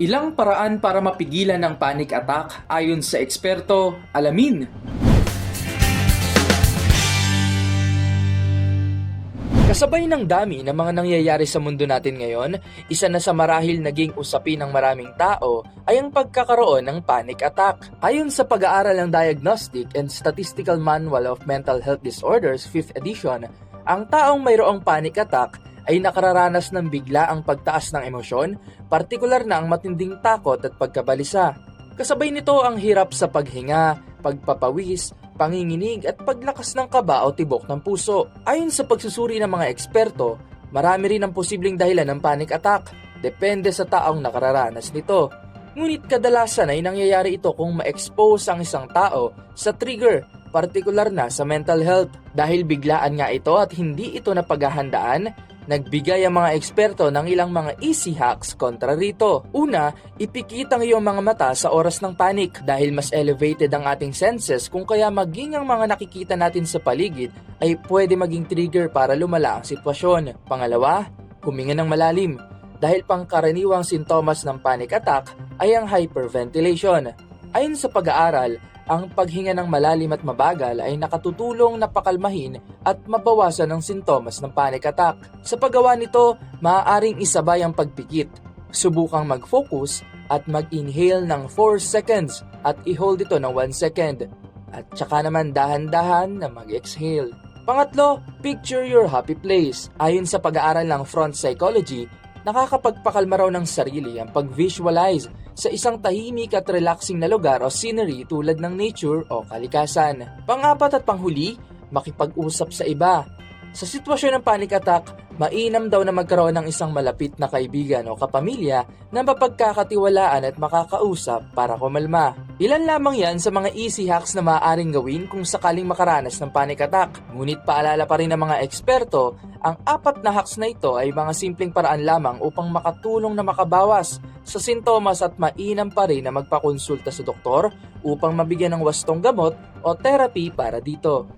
Ilang paraan para mapigilan ang panic attack ayon sa eksperto, alamin. Kasabay ng dami ng mga nangyayari sa mundo natin ngayon, isa na sa marahil naging usapin ng maraming tao ay ang pagkakaroon ng panic attack. Ayon sa pag-aaral ng Diagnostic and Statistical Manual of Mental Health Disorders 5th edition, ang taong mayroong panic attack ay nakararanas ng bigla ang pagtaas ng emosyon, partikular na ang matinding takot at pagkabalisa. Kasabay nito ang hirap sa paghinga, pagpapawis, panginginig at paglakas ng kaba o tibok ng puso. Ayon sa pagsusuri ng mga eksperto, marami rin ang posibleng dahilan ng panic attack. Depende sa taong nakararanas nito. Ngunit kadalasan ay nangyayari ito kung ma-expose ang isang tao sa trigger, partikular na sa mental health. Dahil biglaan nga ito at hindi ito napaghahandaan, Nagbigay ang mga eksperto ng ilang mga easy hacks kontra rito. Una, ipikit ang iyong mga mata sa oras ng panic dahil mas elevated ang ating senses kung kaya maging ang mga nakikita natin sa paligid ay pwede maging trigger para lumala ang sitwasyon. Pangalawa, huminga ng malalim dahil pangkaraniwang sintomas ng panic attack ay ang hyperventilation. Ayon sa pag-aaral, ang paghinga ng malalim at mabagal ay nakatutulong na pakalmahin at mabawasan ang sintomas ng panic attack. Sa paggawa nito, maaaring isabay ang pagpikit. Subukang mag-focus at mag-inhale ng 4 seconds at i-hold ito ng 1 second. At saka naman dahan-dahan na mag-exhale. Pangatlo, picture your happy place. Ayon sa pag-aaral ng front psychology, nakakapagpakalma raw ng sarili ang pag-visualize sa isang tahimik at relaxing na lugar o scenery tulad ng nature o kalikasan. Pangapat at panghuli, makipag-usap sa iba. Sa sitwasyon ng panic attack, mainam daw na magkaroon ng isang malapit na kaibigan o kapamilya na mapagkakatiwalaan at makakausap para kumalma. Ilan lamang yan sa mga easy hacks na maaaring gawin kung sakaling makaranas ng panic attack. Ngunit paalala pa rin ng mga eksperto, ang apat na hacks na ito ay mga simpleng paraan lamang upang makatulong na makabawas sa sintomas at mainam pa rin na magpakonsulta sa doktor upang mabigyan ng wastong gamot o therapy para dito.